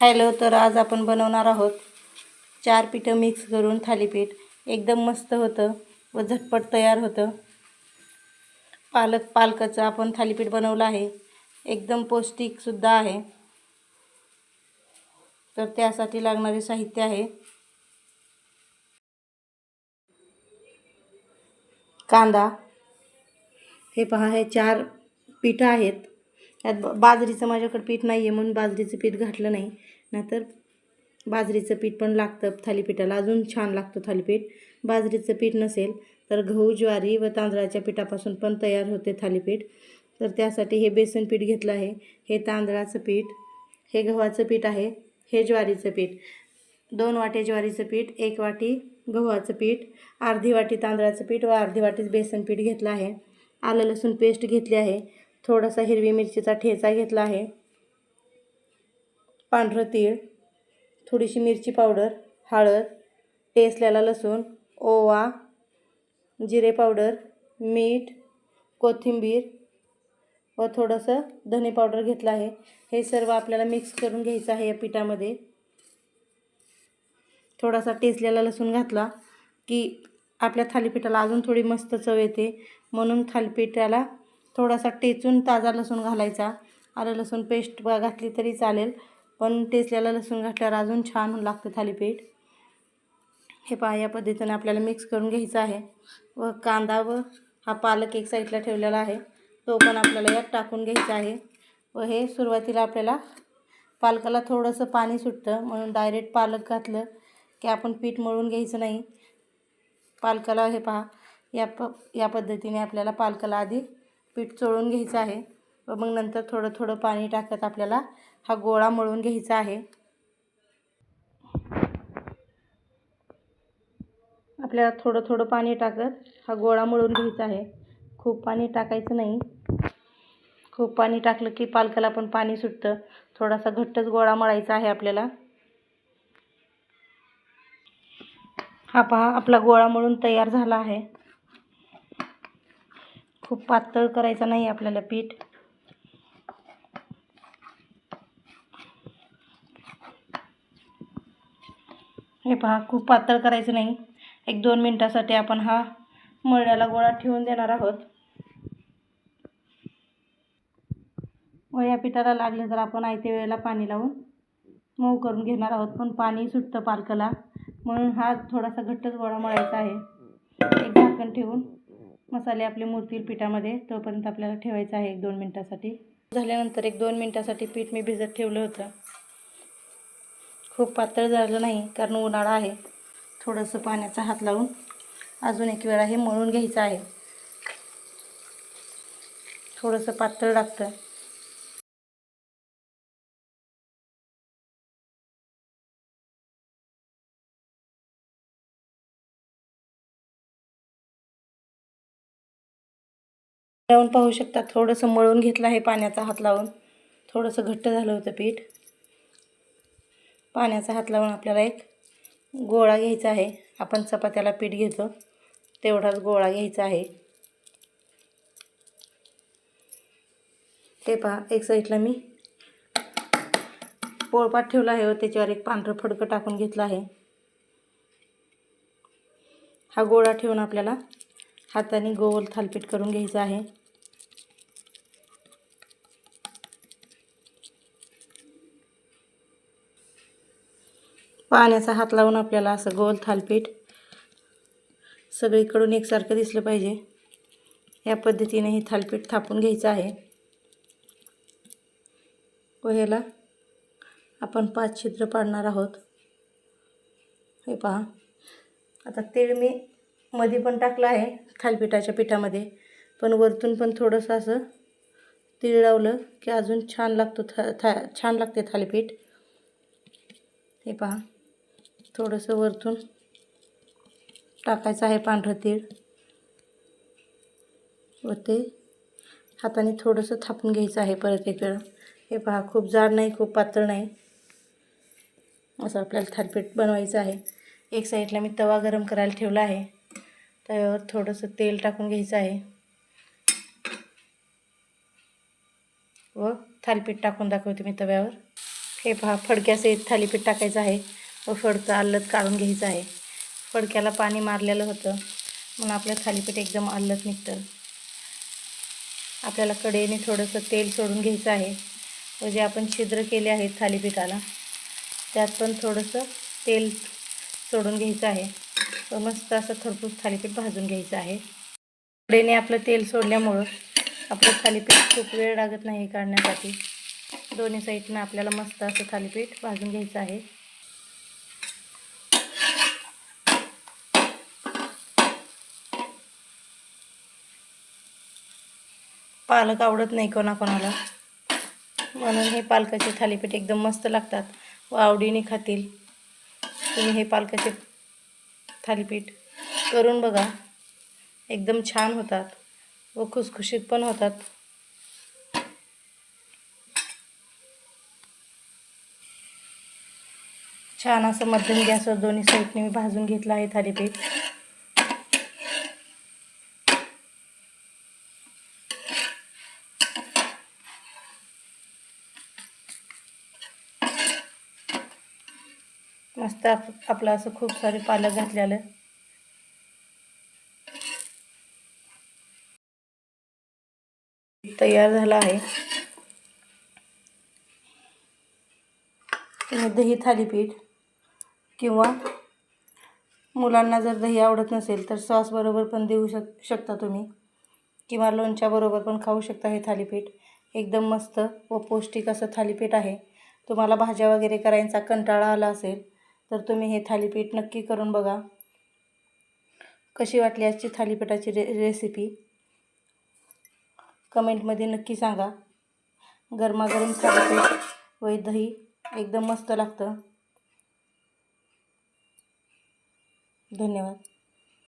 Hello तर आज आपण बनवणार आहोत चार पिठं मिक्स करून थालीपीठ. एकदम मस्त होतं व झटपट तयार होतं. पालक पालकाचं आपण थालीपीठ बनवलं आहे. एकदम पौष्टिकसुद्धा आहे. तर त्यासाठी लागणारे साहित्य आहे. कांदा. हे पहा हे चार पिठं आहेत. त्यात बाजरीचं माझ्याकडे पीठ नाही आहे म्हणून बाजरीचं पीठ घातलं नाही. नाहीतर बाजरीचं पीठ पण लागतं थालीपीठाला. अजून छान लागतं थालीपीठ. बाजरीचं पीठ नसेल तर गहू ज्वारी व तांदळाच्या पिठापासून पण तयार होते थालीपीठ. तर त्यासाठी हे बेसन पीठ घेतलं आहे. हे तांदळाचं पीठ हे गव्हाचं पीठ आहे हे ज्वारीचं पीठ. दोन वाटे ज्वारीचं पीठ एक वाटी गव्हाचं पीठ अर्धी वाटी तांदळाचं पीठ व अर्धी वाटी बेसन पीठ घेतलं आहे. आलं लसूण पेस्ट घेतली आहे. थोडासा हिरवी मिरचीचा ठेचा घेतला आहे. पांढरं तीळ थोडीशी मिरची पावडर हळद टेसल्याला लसूण ओवा जिरे पावडर मीठ कोथिंबीर व थोडंसं धने पावडर घेतलं आहे. हे सर्व आपल्याला मिक्स करून घ्यायचं आहे या पिठामध्ये. थोडासा टेसल्याला लसूण घातला की आपल्या थालीपीठाला अजून थोडी मस्त चव येते. म्हणून थालीपीठाला थोडासा टेचून ताजा लसूण घालायचा. आलं लसूण पेस्ट घातली तरी चालेल. पण टेचलेला लसूण घातल्यावर अजून छान लागतं थालीपीठ. हे पहा या पद्धतीने आपल्याला मिक्स करून घ्यायचं आहे. व कांदा व हा पालक एक साईडला ठेवलेला आहे. तो पण आपल्याला यात टाकून घ्यायचा आहे. व हे सुरुवातीला आपल्याला पालकाला थोडंसं पाणी सुटतं. म्हणून डायरेक्ट पालक घातलं की आपण पीठ मळून घ्यायचं नाही. पालकाला हे पहा या प या पद्धतीने आपल्याला पालकाला आधी पीठ चोळून घ्यायचं आहे. व मग नंतर थोडं थोडं पाणी टाकत आपल्याला हा गोळा मळून घ्यायचा आहे. आपल्याला थोडं थोडं पाणी टाकत हा गोळा मळून घ्यायचा आहे. खूप पाणी टाकायचं नाही. खूप पाणी टाकलं की पालकाला पण पाणी सुटतं. थोडासा घट्टच गोळा मळायचा आहे आपल्याला. हा पहा आपला गोळा मळून तयार झाला आहे. खूप पातळ करायचं नाही आपल्याला पीठ. हे पहा खूप पातळ करायचं नाही. एक दोन मिनटासाठी आपण हा मळ्याला गोळा ठेवून देणार आहोत. व या पिठाला लागले तर आपण आयत्या वेळेला पाणी लावून मऊ करून घेणार आहोत. पण पाणी सुटतं पालकाला. म्हणून हा थोडासा घट्टच गोळा मळायचा आहे. एक झाकण ठेवून. मसाले आपले मुरतील पिठामध्ये तोपर्यंत आपल्याला ठेवायचं आहे एक दोन मिनटासाठी. झाल्यानंतर एक दोन मिनटासाठी पीठ मी भिजत ठेवलं होतं. खूप पातळ झालं नाही कारण उन्हाळा आहे. थोडंसं पाण्याचा हात लावून अजून एक वेळा हे मळून घ्यायचं आहे. थोडंसं पातळ लागतं. लावून पाहू शकता. थोडंसं मळून घेतलं आहे पाण्याचा हात लावून. थोडंसं घट्ट झालं होतं पीठ. पाण्याचा हात लावून आपल्याला एक गोळा घ्यायचा आहे. आपण चपात्याला पीठ घेतो. तेवढाच गोळा घ्यायचा आहे. हे पहा एक साईडला मी पोळपाट ठेवला आहे व त्याच्यावर एक पांढरं फडकं टाकून घेतलं आहे. हा गोळा ठेवून आपल्याला हाताने गोल थालपीठ करून घ्यायचं आहे. पाण्याचा हात लावून आपल्याला असं गोल थालपीठ सगळीकडून एकसारखं दिसलं पाहिजे. या पद्धतीने हे थालपीठ थापून घ्यायचं आहे. व ह्याला आपण पाच छिद्र पाडणार आहोत. हे पहा. आता तीळ मी मध्ये पण टाकलं आहे थालपिठाच्या पिठामध्ये. पण वरतून पण थोडंसं असं तीळ लावलं की अजून छान लागतो था था छान लागते थालीपीठ. हे पहा. थोडंसं वरतून टाकायचं आहे पांढरं तीळ. व ते हाताने थोडंसं थापून घ्यायचं आहे परत एक वेळा. हे पहा खूप जाड नाही खूप पातळ नाही. असं आपल्याला थालीपीठ बनवायचं आहे. एक साईडला मी तवा गरम करायला ठेवला आहे. तव्यावर थोडंसं तेल टाकून घ्यायचं आहे. व थालीपीठ टाकून दाखवते मी तव्यावर. हे पहा फडक्यासहित थालीपीठ टाकायचं आहे. व फडकं आल्लत काढून घ्यायचं आहे. फडक्याला पाणी मारलेलं होतं. म्हणून आपलं थालीपीठ एकदम आल्लत निघतं. आपल्याला कडेने थोडंसं तेल सोडून घ्यायचं आहे. व जे आपण छिद्र केले आहेत थालीपीठाला त्यात पण थोडंसं तेल सोडून घ्यायचं आहे. व मस्त असं खरपूस थालीपीठ भाजून घ्यायचं आहे. कडेने आपलं तेल सोडल्यामुळं आपलं थालीपीठ खूप वेळ लागत नाही काढण्यासाठी. दोन्ही साईडनं आपल्याला मस्त असं थालीपीठ भाजून घ्यायचं आहे. पालक आवडत नाही कोणाकोणाला. म्हणून हे पालकाचे थालीपीठ एकदम मस्त लागतात. व आवडीने खातील. तुम्ही हे पालकाचे थालीपीठ करून बघा. एकदम छान होतात. व खुसखुशीत पण होतात. छान असं मध्यम गॅसवर दोन्ही साईडने मी भाजून घेतलं आहे थालीपीठ. मस्त आप- आपलं असं खूप सारे पालक घातलेलं. तयार झाला आहे. तुम्ही दही थालीपीठ किंवा मुलांना जर दही आवडत नसेल तर सॉसबरोबर पण देऊ शक शकता तुम्ही. किंवा लोणच्याबरोबर पण खाऊ शकता हे थालीपीठ. एकदम मस्त व पौष्टिक असं थालीपीठ आहे. तुम्हाला भाज्या वगैरे करायचा कंटाळा आला असेल तर तुम्ही हे थालीपीठ नक्की करून बघा. कशी वाटली आजची थालीपीठाची रे रेसिपी कमेंटमध्ये नक्की सांगा. गरमागरम थालीपीठ व दही एकदम मस्त लागतं. धन्यवाद.